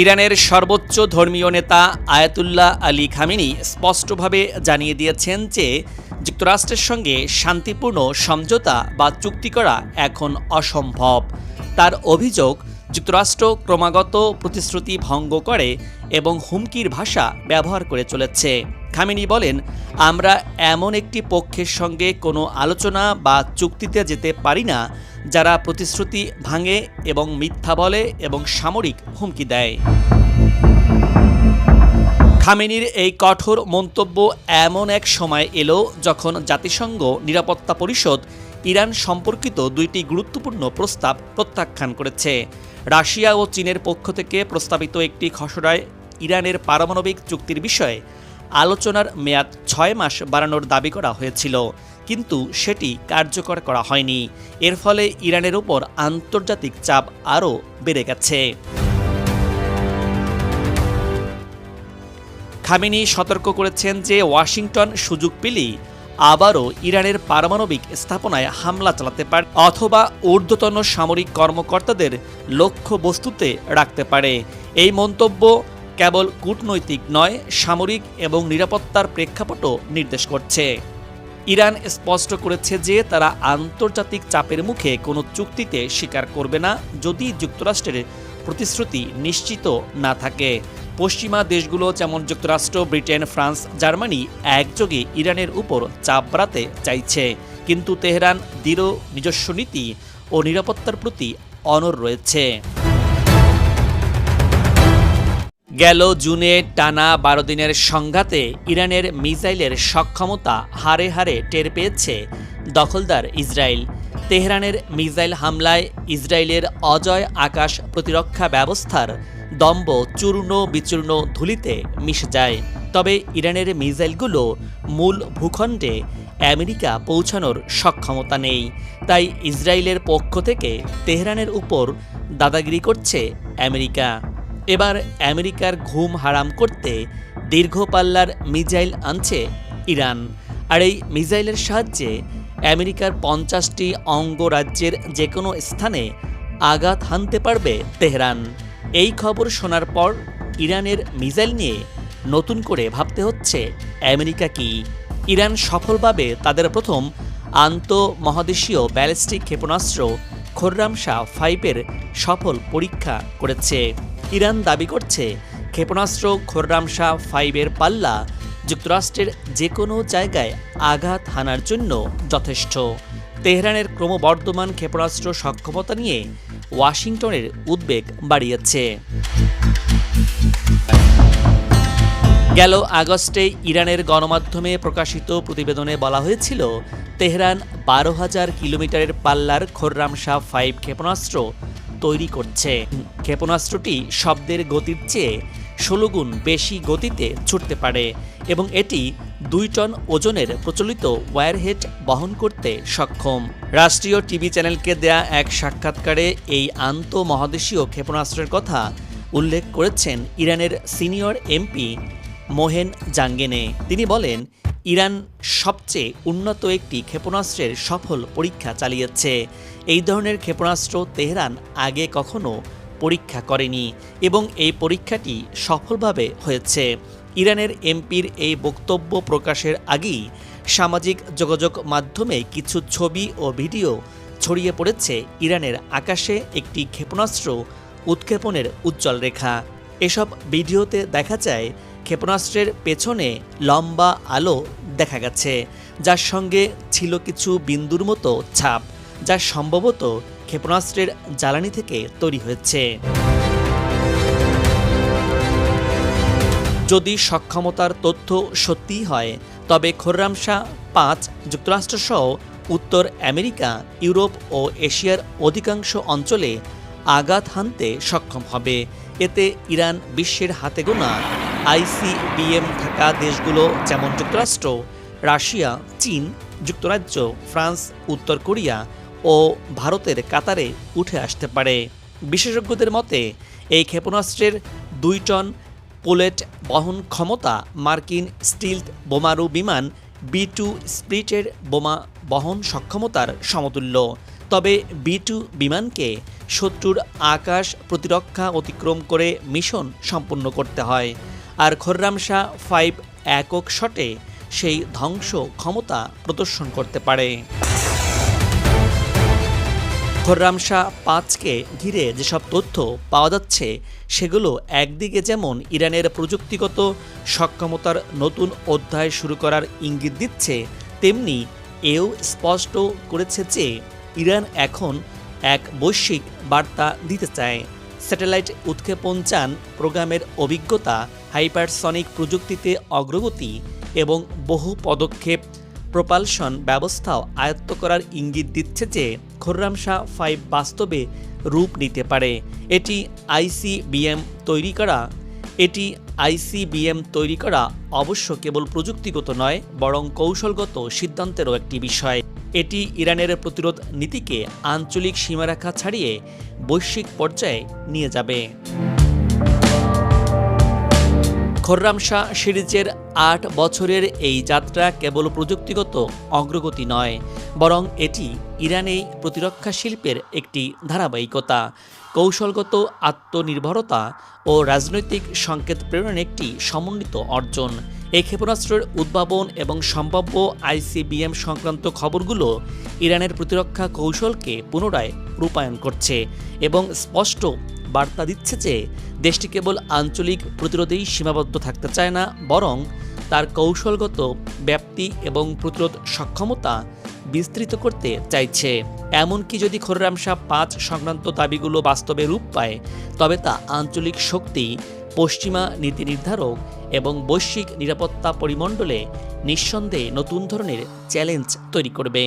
ইরানের সর্বোচ্চ ধর্মীয় নেতা আয়াতুল্লাহ আলী খামিনি স্পষ্টভাবে জানিয়ে দিয়েছেন যে যুক্তরাষ্ট্রের সঙ্গে শান্তিপূর্ণ সমঝোতা বা চুক্তি করা এখন অসম্ভব। তার অভিযোগ, যুক্তরাষ্ট্র ক্রমাগত প্রতিশ্রুতি ভঙ্গ করে এবং হুমকির ভাষা ব্যবহার করে চলেছে। খামিনি বলেন, আমরা এমন একটি পক্ষের সঙ্গে কোনো আলোচনা বা চুক্তিতে যেতে পারি না, যারা প্রতিশ্রুতি ভাঙে এবং মিথ্যা বলে এবং সামরিক হুমকি দেয়। খামেনির এই কঠোর মন্তব্য এমন এক সময় এলো যখন জাতিসংঘ নিরাপত্তা পরিষদ ইরান সম্পর্কিত দুইটি গুরুত্বপূর্ণ প্রস্তাব প্রত্যাখ্যান করেছে। রাশিয়া ও চীনের পক্ষ থেকে প্রস্তাবিত একটি খসড়ায় ইরানের পারমাণবিক চুক্তির বিষয়ে আলোচনার মেয়াদ ছয় মাস বাড়ানোর দাবি করা হয়েছিল, কিন্তু সেটি কার্যকর করা হয়নি। এর ফলে ইরানের উপর আন্তর্জাতিক চাপ আরও বেড়ে গেছে। খামিনি সতর্ক করেছেন যে ওয়াশিংটন সুযোগ পেলেই আবারও ইরানের পারমাণবিক স্থাপনায় হামলা চালাতে পারে অথবা ঊর্ধ্বতন সামরিক কর্মকর্তাদের লক্ষ্য বস্তুতে রাখতে পারে। এই মন্তব্য কেবল কূটনৈতিক নয়, সামরিক এবং নিরাপত্তার প্রেক্ষাপটও নির্দেশ করছে। ইরান স্পষ্ট করেছে যে তারা আন্তর্জাতিক চাপের মুখে কোনো চুক্তিতে স্বীকার করবে না যদি যুক্তরাষ্ট্রের প্রতিশ্রুতি নিশ্চিত না থাকে। পশ্চিমা দেশগুলো যেমন যুক্তরাষ্ট্র, ব্রিটেন, ফ্রান্স, জার্মানি একযোগে ইরানের উপর চাপ বাড়াতে চাইছে। কিন্তু তেহরান দৃঢ় নিজস্ব নীতি ও নিরাপত্তার প্রতি অনর রয়েছে। গেল জুনে টানা বারো দিনের সংঘাতে ইরানের মিসাইলের সক্ষমতা হারে হারে টের পেয়েছে দখলদার ইসরায়েল। তেহরানের মিসাইল হামলায় ইসরায়েলের অজয় আকাশ প্রতিরক্ষা ব্যবস্থার দম্ব চূর্ণ বিচূর্ণ ধুলিতে মিশে যায়। তবে ইরানের মিসাইলগুলো মূল ভূখণ্ডে আমেরিকা পৌঁছানোর সক্ষমতা নেই। তাই ইসরায়েলের পক্ষ থেকে তেহরানের উপর দাদাগিরি করছে আমেরিকা। এবার আমেরিকার ঘুম হারাম করতে দীর্ঘ পাল্লার মিসাইল আনছে ইরান। আর এই মিজাইলের সাহায্যে আমেরিকার পঞ্চাশটি অঙ্গরাজ্যের যে কোনো স্থানে আঘাত হানতে পারবে তেহরান। এই খবর শোনার পর ইরানের মিজাইল নিয়ে নতুন করে ভাবতে হচ্ছে আমেরিকা কি। ইরান সফলভাবে তাদের প্রথম আন্তঃমহাদেশীয় ব্যালিস্টিক ক্ষেপণাস্ত্র খোররাম শাহ ফাইভের সফল পরীক্ষা করেছে। ইরান দাবি করছে, ক্ষেপণাস্ত্র খোররাম শাহ ফাইভের পাল্লা যুক্তরাষ্ট্রের যে কোনো জায়গায় আঘাত হানার জন্য যথেষ্ট। তেহরানের ক্রমবর্ধমান ক্ষেপণাস্ত্র সক্ষমতা নিয়ে ওয়াশিংটনের উদ্বেগ বাড়িয়েছে। গেল আগস্টে ইরানের গণমাধ্যমে প্রকাশিত প্রতিবেদনে বলা হয়েছিল, তেহরান বারো হাজার কিলোমিটারের পাল্লার খোররাম শাহ ফাইভ ক্ষেপণাস্ত্র তৈরি করছে। ক্ষেপণাস্ত্রটি শব্দের গতির চেয়ে ষোলো গুণ বেশি গতিতে ছুটতে পারে এবং এটি দুই টন ওজনের প্রচলিত ওয়্যারহেড বহন করতে সক্ষম। রাষ্ট্রীয় টিভি চ্যানেলকে দেয়া এক সাক্ষাৎকারে এই আন্তঃমহাদেশীয় ক্ষেপণাস্ত্রের কথা উল্লেখ করেছেন ইরানের সিনিয়র এমপি মোহেন জাঙ্গেনে। তিনি বলেন ইরান সবচেয়ে উন্নত একটি ক্ষেপণাস্ত্রের সফল পরীক্ষা চালিয়েছে। এই ধরনের ক্ষেপণাস্ত্র তেহরান আগে কখনো পরীক্ষা করেনি এবং এই পরীক্ষাটি সফলভাবে হয়েছে। ইরানের এমপির এই বক্তব্য প্রকাশের আগেই সামাজিক যোগাযোগ মাধ্যমে কিছু ছবি ও ভিডিও ছড়িয়ে পড়েছে ইরানের আকাশে একটি ক্ষেপণাস্ত্র উৎক্ষেপণের উজ্জ্বল রেখা। এসব ভিডিওতে দেখা যায় ক্ষেপণাস্ত্রের পেছনে লম্বা আলো দেখা গেছে, যার সঙ্গে ছিল কিছু বিন্দুর মতো ছাপ, যা সম্ভবত ক্ষেপণাস্ত্রের জ্বালানি থেকে তৈরি হয়েছে। যদি সক্ষমতার তথ্য সত্যিই হয়, তবে খোররাম শাহ পাঁচ যুক্তরাষ্ট্রসহ উত্তর আমেরিকা, ইউরোপ ও এশিয়ার অধিকাংশ অঞ্চলে আঘাত হানতে সক্ষম হবে। এতে ইরান বিশ্বের হাতে গোনা আইসিবিএম থাকা দেশগুলো যেমন যুক্তরাষ্ট্র, রাশিয়া, চীন, যুক্তরাজ্য, ফ্রান্স, উত্তর কোরিয়া ও ভারতের কাতারে উঠে আসতে পারে। বিশেষজ্ঞদের মতে, এই ক্ষেপণাস্ত্রের দুই টন পোলেট বহন ক্ষমতা মার্কিন স্টিল বোমারু বিমান বি টু স্প্রিটের বোমা বহন সক্ষমতার সমতুল্য। তবে বি টু বিমানকে শত্রুর আকাশ প্রতিরক্ষা অতিক্রম করে মিশন সম্পূর্ণ করতে হয়। আর খররাম শাহ ফাইভ একক শটে সেই ধ্বংস ক্ষমতা প্রদর্শন করতে পারে। খররাম শাহ পাঁচকে ঘিরে যেসব তথ্য পাওয়া যাচ্ছে, সেগুলো একদিকে যেমন ইরানের প্রযুক্তিগত সক্ষমতার নতুন অধ্যায় শুরু করার ইঙ্গিত দিচ্ছে, তেমনি এও স্পষ্ট করেছে যে ইরান এখন এক বৈশ্বিক বার্তা দিতে চায়। স্যাটেলাইট উৎক্ষেপণ চান প্রোগ্রামের অভিজ্ঞতা, হাইপারসনিক প্রযুক্তিতে অগ্রগতি এবং বহু পদক্ষেপ। প্রপালশন ব্যবস্থাও আয়ত্ত করার ইঙ্গিত দিচ্ছে যে খোর্রামশা ফাইভ বাস্তবে রূপ নিতে পারে। এটি আইসিবিএম তৈরি করা, এটি আইসিবিএম তৈরি করা অবশ্য কেবল প্রযুক্তিগত নয়, বরং কৌশলগত সিদ্ধান্তেরও একটি বিষয়। এটি ইরানের প্রতিরোধ নীতিকে আঞ্চলিক সীমারেখা ছাড়িয়ে বৈশ্বিক পর্যায়ে নিয়ে যাবে। খররাম শাহ সিরিজের আট বছরের এই যাত্রা কেবল প্রযুক্তিগত অগ্রগতি নয়, বরং এটি ইরানেই প্রতিরক্ষা শিল্পের একটি ধারাবাহিকতা। কৌশলগত আত্মনির্ভরতা ও রাজনৈতিক সংকেত প্রেরণের একটি সমন্বিত অর্জন। এই ক্ষেপণাস্ত্রের উদ্ভাবন এবং সম্ভাব্য আইসিবিএম সংক্রান্ত খবরগুলো ইরানের প্রতিরক্ষা কৌশলকে পুনরায় রূপায়ণ করছে এবং স্পষ্ট বার্তা দিচ্ছে যে দেশটি কেবল আঞ্চলিক প্রতিরোধেই সীমাবদ্ধ থাকতে চায় না, বরং তার কৌশলগত ব্যাপ্তি এবং প্রতিরোধ সক্ষমতা বিস্তৃত করতে চাইছে। এমনকি যদি খোররাম শাহ পাঁচ সংক্রান্ত দাবিগুলো বাস্তবে রূপ পায়, তবে তা আঞ্চলিক শক্তি, পশ্চিমা নীতি নির্ধারক এবং বৈশ্বিক নিরাপত্তা পরিমণ্ডলে নিঃসন্দেহে নতুন ধরনের চ্যালেঞ্জ তৈরি করবে।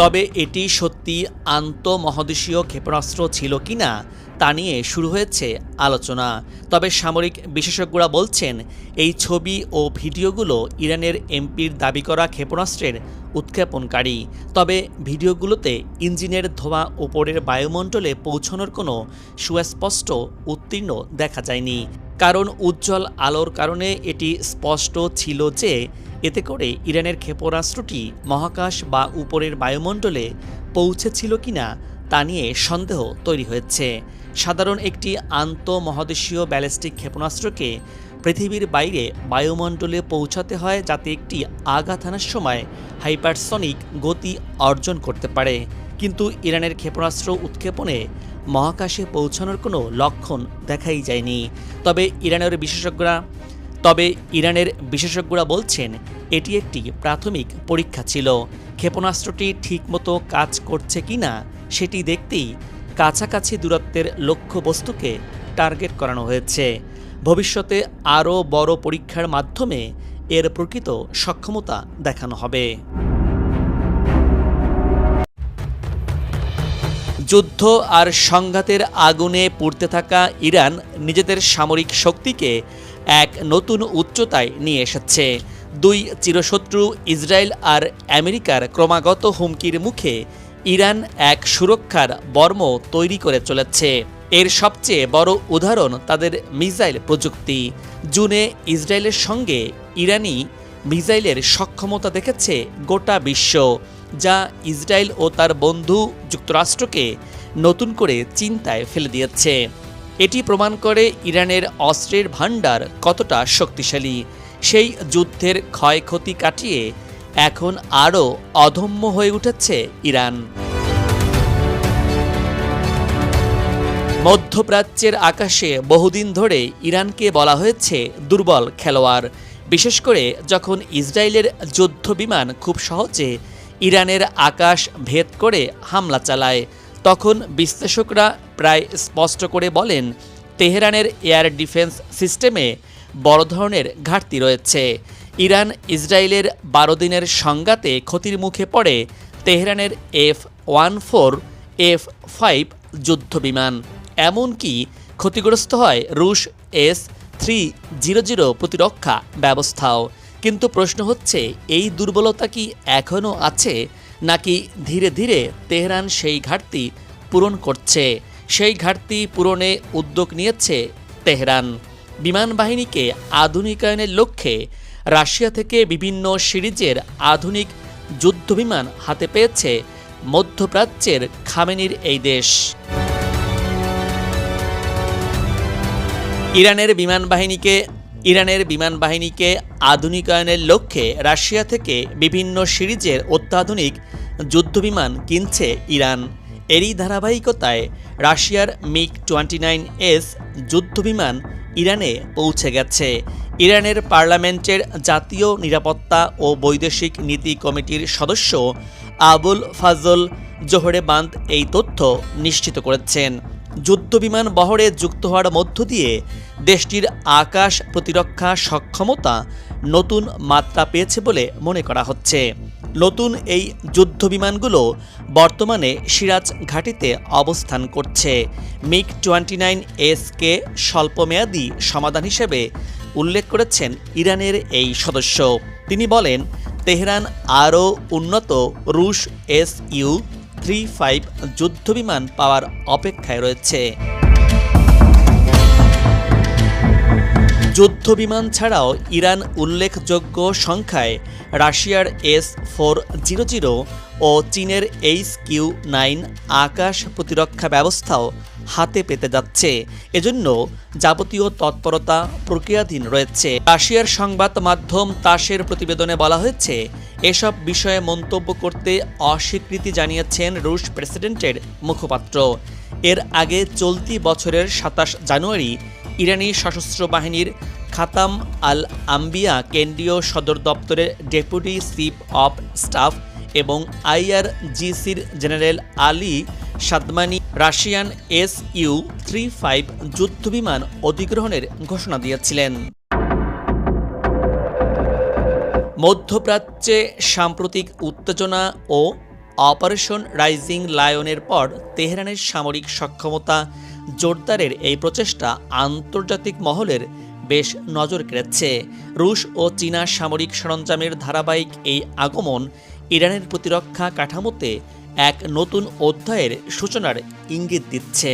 তবে এটি সত্যি আন্তঃমহাদেশীয় ক্ষেপণাস্ত্র ছিল কি না, তা নিয়ে শুরু হয়েছে আলোচনা। তবে সামরিক বিশেষজ্ঞরা বলছেন, এই ছবি ও ভিডিওগুলো ইরানের এমপির দাবি করা ক্ষেপণাস্ত্রের উৎক্ষেপণকারী। তবে ভিডিওগুলোতে ইঞ্জিনের ধোঁয়া ওপরের বায়ুমণ্ডলে পৌঁছানোর কোনো সুস্পষ্ট উত্তীর্ণ দেখা যায়নি। কারণ উজ্জ্বল আলোর কারণে এটি স্পষ্ট ছিল যে এতে করে ইরানের ক্ষেপণাস্ত্রটি মহাকাশ বা উপরের বায়ুমণ্ডলে পৌঁছেছিল কিনা তা নিয়ে সন্দেহ তৈরি হয়েছে। সাধারণ একটি আন্তঃমহাদেশীয় ব্যালিস্টিক ক্ষেপণাস্ত্রকে পৃথিবীর বাইরে বায়ুমণ্ডলে পৌঁছাতে হয় যাতে একটি আঘাত আনার সময় হাইপারসনিক গতি অর্জন করতে পারে। কিন্তু ইরানের ক্ষেপণাস্ত্র উৎক্ষেপণে মহাকাশে পৌঁছানোর কোনো লক্ষণ দেখাই যায়নি। তবে ইরানের বিশেষজ্ঞরা, তবে ইরানের বিশেষজ্ঞরা বলছেন, এটি একটি প্রাথমিক পরীক্ষা ছিল। ক্ষেপণাস্ত্রটি ঠিকমতো কাজ করছে কিনা সেটি দেখতেই কাছাকাছি দূরত্বের লক্ষ্যবস্তুকে টার্গেট করানো হয়েছে। ভবিষ্যতে আরও বড় পরীক্ষার মাধ্যমে এর প্রকৃত সক্ষমতা দেখানো হবে। যুদ্ধ আর সংঘাতের আগুনে পুড়তে থাকা ইরান নিজেদের সামরিক শক্তিকে এক নতুন উচ্চতায় নিয়ে এসেছে। দুই চিরশত্রু ইসরায়েল আর আমেরিকার ক্রমাগত হুমকির মুখে ইরান এক সুরক্ষার বর্ম তৈরি করে চলেছে। এর সবচেয়ে বড় উদাহরণ তাদের মিসাইল প্রযুক্তি। জুনে ইসরায়েলের সঙ্গে ইরানি মিসাইলের সক্ষমতা দেখেছে গোটা বিশ্ব, যা ইসরায়েল ও তার বন্ধু যুক্তরাষ্ট্রকে নতুন করে চিন্তায় ফেলে দিয়েছে। এটি প্রমাণ করে ইরানের অস্ত্রের ভাণ্ডার কতটা শক্তিশালী। সেই যুদ্ধের ক্ষয়ক্ষতি কাটিয়ে এখন আরও অধম্য হয়ে উঠেছে ইরান। মধ্যপ্রাচ্যের আকাশে বহুদিন ধরে ইরানকে বলা হয়েছে দুর্বল খেলোয়াড়। বিশেষ করে যখন ইসরায়েলের যুদ্ধ বিমান খুব সহজে ইরানের আকাশ ভেদ করে হামলা চালায়, তখন বিশ্লেষকরা প্রায় স্পষ্ট করে বলেন, তেহরানের এয়ার ডিফেন্স সিস্টেমে বড় ধরনের ঘাটতি রয়েছে। ইরান ইসরায়েলের বারো দিনের সংঘাতে ক্ষতির মুখে পড়ে তেহরানের F one four, F five যুদ্ধবিমান এমনকি ক্ষতিগ্রস্ত হয় রুশ এস থ্রি জিরো জিরো প্রতিরক্ষা ব্যবস্থাও। কিন্তু প্রশ্ন হচ্ছে, এই দুর্বলতা কি এখনও আছে, নাকি ধীরে ধীরে তেহরান সেই ঘাটতি পূরণ করছে? সেই ঘাটতি পূরণে উদ্যোগ নিয়েছে তেহরান। বিমান বাহিনীকে আধুনিকায়নের লক্ষ্যে রাশিয়া থেকে বিভিন্ন সিরিজের আধুনিক যুদ্ধবিমান হাতে পেয়েছে মধ্যপ্রাচ্যের খামেনির এই দেশ। ইরানের বিমান বাহিনীকে, ইরানের বিমান বাহিনীকে আধুনিকায়নের লক্ষ্যে রাশিয়া থেকে বিভিন্ন সিরিজের অত্যাধুনিক যুদ্ধবিমান কিনছে ইরান। এরই ধারাবাহিকতায় রাশিয়ার মিগ টোয়েন্টি নাইন এস যুদ্ধবিমান ইরানে পৌঁছে গেছে। ইরানের পার্লামেন্টের জাতীয় নিরাপত্তা ও বৈদেশিক নীতি কমিটির সদস্য আবুল ফাজল জোহরে বান্দ এই তথ্য নিশ্চিত করেছেন। যুদ্ধবিমান বহরে যুক্ত হওয়ার মধ্য দিয়ে দেশটির আকাশ প্রতিরক্ষা সক্ষমতা নতুন মাত্রা পেয়েছে বলে মনে করা হচ্ছে। নতুন এই যুদ্ধবিমানগুলো বর্তমানে সিরাজ ঘাটিতে অবস্থান করছে। মিগ টোয়েন্টি নাইন এসকে স্বল্পমেয়াদী সমাধান হিসেবে উল্লেখ করেছেন ইরানের এই সদস্য। তিনি বলেন, তেহরান আরও উন্নত রুশ এস ইউ থ্রি ফাইভ যুদ্ধবিমান পাওয়ার অপেক্ষায় রয়েছে। যুদ্ধবিমান ছাড়াও ইরান উল্লেখযোগ্য সংখ্যায় রাশিয়ার এস ফোর জিরো জিরো ও চীনের এইচ কিউ নাইন আকাশ প্রতিরক্ষা ব্যবস্থাও হাতে পেতে যাচ্ছে। এজন্য যাবতীয় তৎপরতা প্রক্রিয়াধীন রয়েছে। রাশিয়ার সংবাদ মাধ্যম তাসের প্রতিবেদনে বলা হয়েছে এসব বিষয়ে মন্তব্য করতে অস্বীকৃতি জানিয়েছেন রুশ প্রেসিডেন্টের মুখপাত্র। এর আগে চলতি বছরের সাতাশ জানুয়ারি ইরানি সশস্ত্র বাহিনীর খাতাম আল আম্বিয়া কেন্দ্রীয় সদর দপ্তরের ডেপুটি চিফ অফ স্টাফ এবং আইআরজিসির general Ali Shadmani Russian S U three five যুদ্ধবিমান অধিগ্রহণের ঘোষণা দিয়েছিলেন। মধ্যপ্রাচ্যে সাম্প্রতিক উত্তেজনা ও অপারেশন রাইজিং লায়নের পর তেহরানের সামরিক সক্ষমতা জোরদারের এই প্রচেষ্টা আন্তর্জাতিক মহলের বেশ নজর কেড়েছে। রুশ ও চীনা সামরিক সরঞ্জামের ধারাবাহিক এই আগমন ইরানের প্রতিরক্ষা কাঠামোতে এক নতুন অধ্যায়ের সূচনার ইঙ্গিত দিচ্ছে।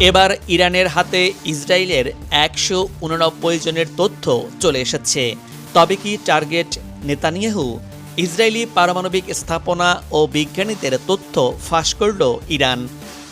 এবার ইরানের হাতে ইসরায়েলের একশো উননব্বই জনের তথ্য চলে এসেছে। তবে কি টার্গেট নেতানিয়াহু? ইসরায়েলি পারমাণবিক স্থাপনা ও বিজ্ঞানীদের তথ্য ফাঁস করল ইরান।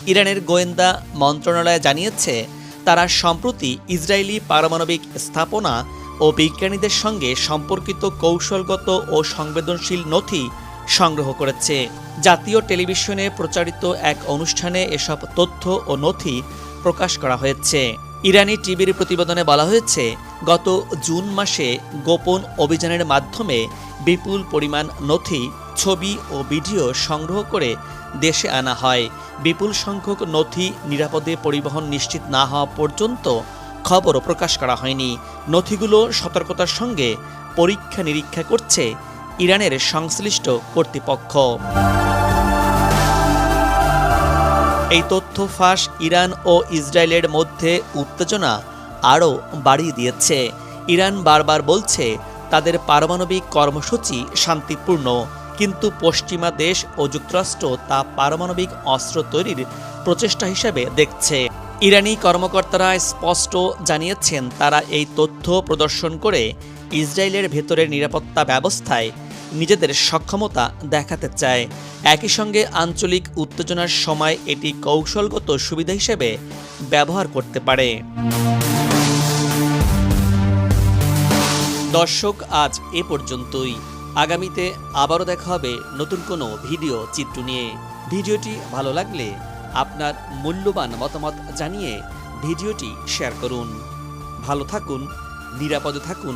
ইরানের গোয়েন্দা মন্ত্রণালয় জানিয়েছে, তারা সম্প্রতি ইসরায়েলি পারমাণবিক স্থাপনা ও বিজ্ঞানীদের সঙ্গে সম্পর্কিত কৌশলগত ও সংবেদনশীল নথি সংগ্রহ করেছে। জাতীয় টেলিভিশনে প্রচারিত এক অনুষ্ঠানে এসব তথ্য ও নথি প্রকাশ করা হয়েছে। ইরানি টিভির প্রতিবেদনে বলা হয়েছে, গত জুন মাসে গোপন অভিযানের মাধ্যমে বিপুল পরিমাণ নথি, ছবি ও ভিডিও সংগ্রহ করে দেশে আনা হয়। বিপুল সংখ্যক নথি নিরাপদে পরিবহন নিশ্চিত না হওয়া পর্যন্ত খবরও প্রকাশ করা হয়নি। নথিগুলো সতর্কতার সঙ্গে পরীক্ষা নিরীক্ষা করছে ইরানের সংশ্লিষ্ট কর্তৃপক্ষ। এই তথ্য ফাঁস ইরান ও ইসরায়েলের মধ্যে উত্তেজনা আরও বাড়িয়ে দিয়েছে। ইরান বারবার বলছে, তাদের পারমাণবিক কর্মসূচি শান্তিপূর্ণ, কিন্তু পশ্চিমা দেশ ও যুক্তরাষ্ট্র তা পারমাণবিক অস্ত্র তৈরির প্রচেষ্টা হিসেবে দেখছে। ইরানি কর্মকর্তারা স্পষ্ট জানিয়েছেন, তারা এই তথ্য প্রদর্শন করে ইসরায়েলের ভেতরের নিরাপত্তা ব্যবস্থায় নিজেদের সক্ষমতা দেখাতে চায়। একই সঙ্গে আঞ্চলিক উত্তেজনার সময় এটি কৌশলগত সুবিধা হিসেবে ব্যবহার করতে পারে। দর্শক, আজ এ পর্যন্তই। আগামীতে আবারও দেখা হবে নতুন কোনো ভিডিও চিত্র নিয়ে। ভিডিওটি ভালো লাগলে আপনার মূল্যবান মতামত জানিয়ে ভিডিওটি শেয়ার করুন। ভালো থাকুন, নিরাপদে থাকুন